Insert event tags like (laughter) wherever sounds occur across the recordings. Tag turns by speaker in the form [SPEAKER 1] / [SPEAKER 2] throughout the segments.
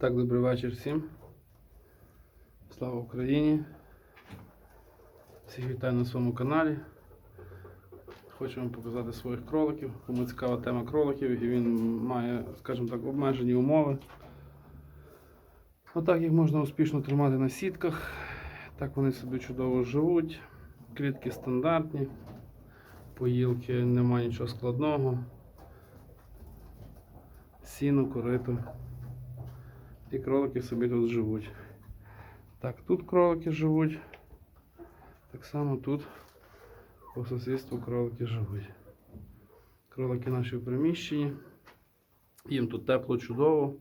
[SPEAKER 1] Так, добрий вечір всім. Слава Україні. Всіх вітаю на своєму каналі. Хочу вам показати своїх кроликів. Кому цікава тема кроликів і він має, скажімо так, обмежені умови. Отак їх можна успішно тримати на сітках. Так вони собі чудово живуть. Клітки стандартні, поїлки немає нічого складного. Сіно, корито. І кролики собі тут живуть. Так, тут кролики живуть. Так само тут по сусідству кролики живуть. Кролики наші в приміщенні. Їм тут тепло, чудово.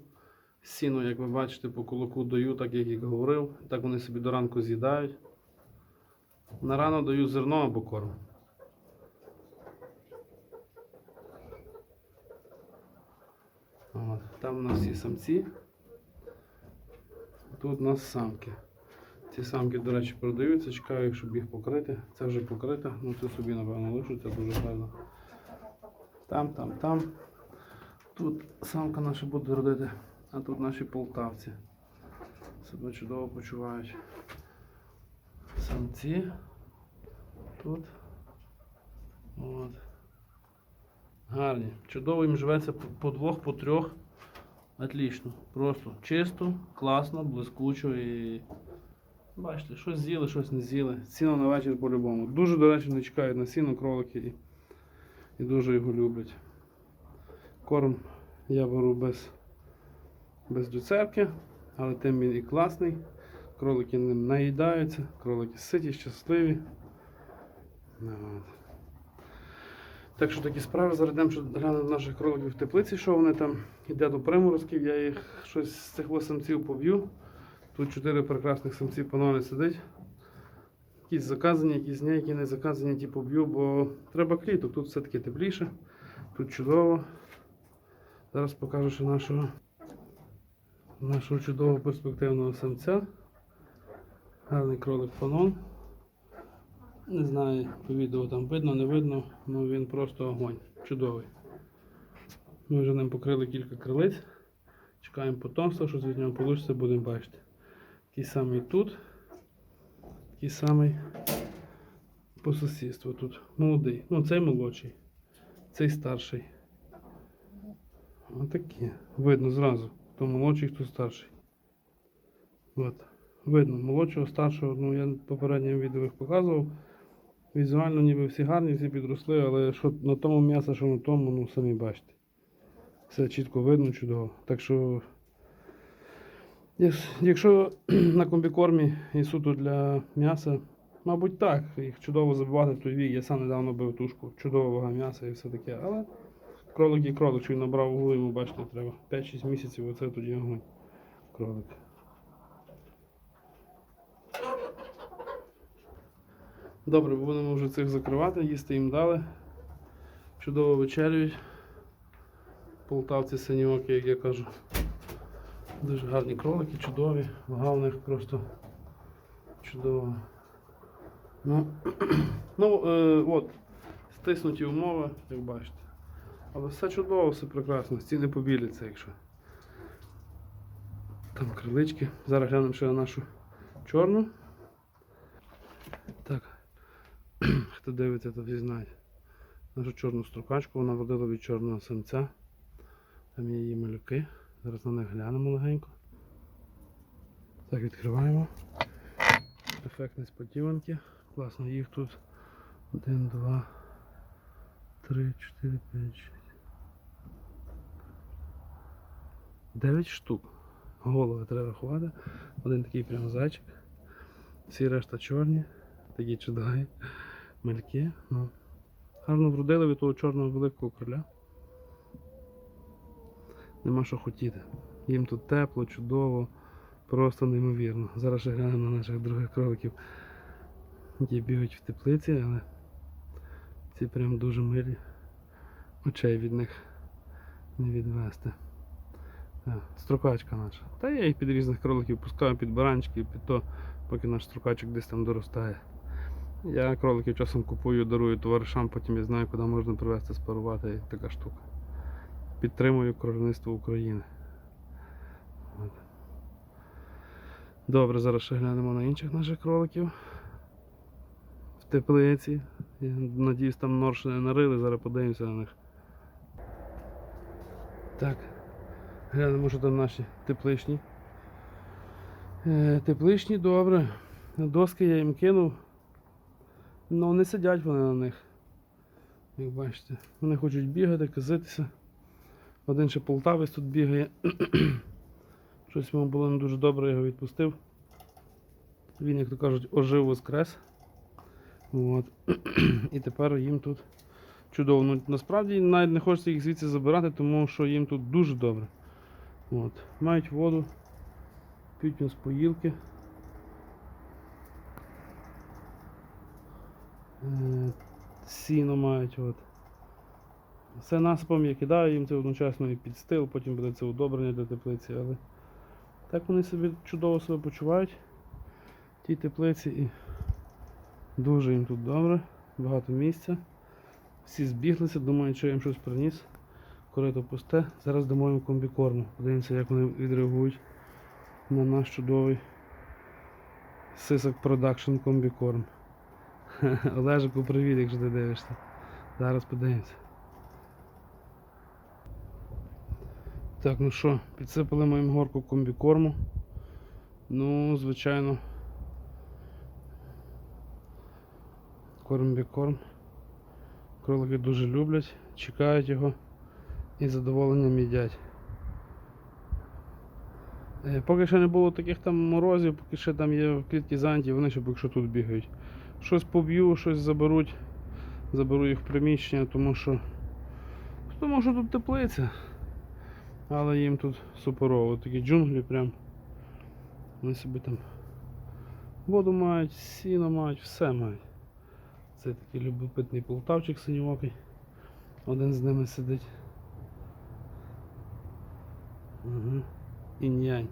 [SPEAKER 1] Сіно, як ви бачите, по кулаку даю, так як і говорив. Так вони собі до ранку з'їдають. На рано даю зерно або корм. От. Там у нас всі самці. Тут у нас самки. Ці самки, до речі, продаються, чекаю, щоб їх покрити. Це вже покрито, ну це собі, напевно, лишу, це дуже гарно. Там, там, там. Тут самка наша буде родити, а тут наші полтавці. Себе чудово почувають. Самці. Тут. От. Гарні. Чудово їм живеться по- по двох, по трьох. Отлично. Просто чисто, класно, блискучо і. Бачите, щось з'їли, щось не з'їли. Сіно на вечір по-любому. Дуже, до речі, не чекають на сіно кролики і, і дуже його люблять. Корм я беру без, без люцерки, але тим він і класний. Кролики ним наїдаються, кролики ситі, щасливі. Так що такі справи зараз йдемо, що глянемо наших кроликів в теплиці, що вони там йде до приморозків, я їх щось з цих самців поб'ю. Тут чотири прекрасних самці панове сидить. Якісь заказані, якісь ні, які не заказані, ті поб'ю, бо треба кліток. Тут все-таки тепліше, тут чудово. Зараз покажу ще нашого, нашого чудового перспективного самця. Гарний кролик панон. Не знаю, по відео там видно, не видно, але він просто огонь. Чудовий. Ми вже ним покрили кілька крилиць. Чекаємо потомства, що з нього вийде, будемо бачити. Такий самий тут. Такий самий по сусідству тут. Молодий. Ну, цей молодший, цей старший. Отакі. Видно зразу, хто молодший, хто старший. От. Видно, молодшого, старшого, ну я в попередньому відео їх показував. Візуально ніби всі гарні, всі підросли, але що на тому м'ясо, що на тому, ну самі бачите. Все чітко видно, чудово. Так що, якщо (clears throat) на комбікормі і суто для м'яса, мабуть так, їх чудово забивати в той вік. Я сам недавно бив тушку, чудова вага м'яса і все таке. Але кролик і кролик, що він набрав вагу, йому бачите, треба 5-6 місяців, оце тоді огонь. Кролик. Добре, будемо вже цих закривати, їсти їм дали. Чудово вечерюють. Полтавці синьоки, як я кажу. Дуже гарні кролики, чудові. Вага у них просто чудова. Ну, (clears throat) ну е, от, стиснуті умови, як бачите. Але все чудово, все прекрасно. Стіни побіляться, якщо. Там крилички. Зараз глянемо ще на нашу чорну. Так. Хто дивиться, то всі. Нашу чорну строкачку, вона родила від чорного самця. Там є її малюки. Зараз на них глянемо легенько. Так, відкриваємо. Ефект несподіванки. Класно, їх тут 1, 2, 3, 4, 5, 6. 9 штук. Голови треба рахувати. Один такий прям зайчик. Всі решта чорні, такі чудові мальки. Ну, гарно вродили від того чорного великого короля. Нема що хотіти. Їм тут тепло, чудово, просто неймовірно. Зараз ще глянемо на наших других кроликів, які бігають в теплиці, але ці прям дуже милі. Очей від них не відвести. Строкачка наша. Та я їх під різних кроликів пускаю під баранчики, під то, поки наш строкачок десь там доростає. Я кроликів часом купую, дарую товаришам, потім я знаю, куди можна привезти, спарувати така штука. Підтримую кроленництво України. Добре, зараз ще глянемо на інших наших кроликів. В теплиці. Я надіюсь, там нор ще не нарили, зараз подивимося на них. Так, глянемо, що там наші тепличні. Е, тепличні добре. Доски я їм кинув. Ну не сидять вони на них. Як бачите, вони хочуть бігати, казитися. Один ще полтавець тут бігає. (clears throat) Щось йому було не дуже добре, я його відпустив. Він, як то кажуть, ожив воскрес. От. (clears throat) І тепер їм тут чудово. Ну, насправді навіть не хочеться їх звідси забирати, тому що їм тут дуже добре. От. Мають воду, п'ють з поїлки. Сіно мають. От. Все насипом я кидаю їм це одночасно і підстил, потім буде це удобрення для теплиці, але так вони собі чудово себе почувають в тій теплиці і дуже їм тут добре, багато місця. Всі збіглися, думають, що я їм щось приніс. Корито пусте. Зараз дамо їм комбікорму. Подивимося, як вони відреагують на наш чудовий Сисок Продакшн комбікорм. (laughs) Олежику, привіт, якщо ти дивишся. Зараз подивимося. Так, ну що, підсипали ми їм горку комбікорму. Ну, звичайно. Комбікорм. Кролики дуже люблять, чекають його і з задоволенням їдять. Е, Поки ще не було таких там морозів, поки ще там є в клітці занті, вони ще поки що тут бігають. Щось поб'ю, щось заберуть, заберу їх в приміщення, тому що, тому що тут теплиця. Але їм тут суперово, такі джунглі прям. Вони собі там воду мають, сіно мають, все мають. Це такий любопитний полтавчик синьокий. Один з ними сидить. Угу. Інь-янь.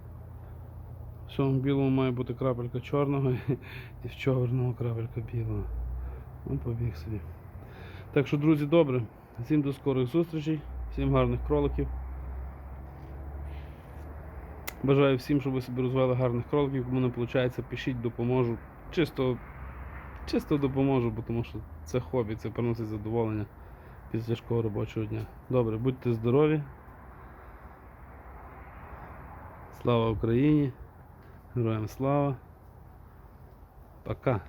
[SPEAKER 1] В цьому білому має бути крапелька чорного (laughs) і в чорного крапелька білого. Ну, побіг собі. Так що, друзі, добре. Всім до скорих зустрічей, всім гарних кроликів. Бажаю всім, щоб ви собі розвели гарних кроликів. Кому не виходить, пишіть, допоможу. Чисто, чисто допоможу, бо тому що це хобі, це приносить задоволення після тяжкого робочого дня. Добре, будьте здорові. Слава Україні! Героям слава! Пока!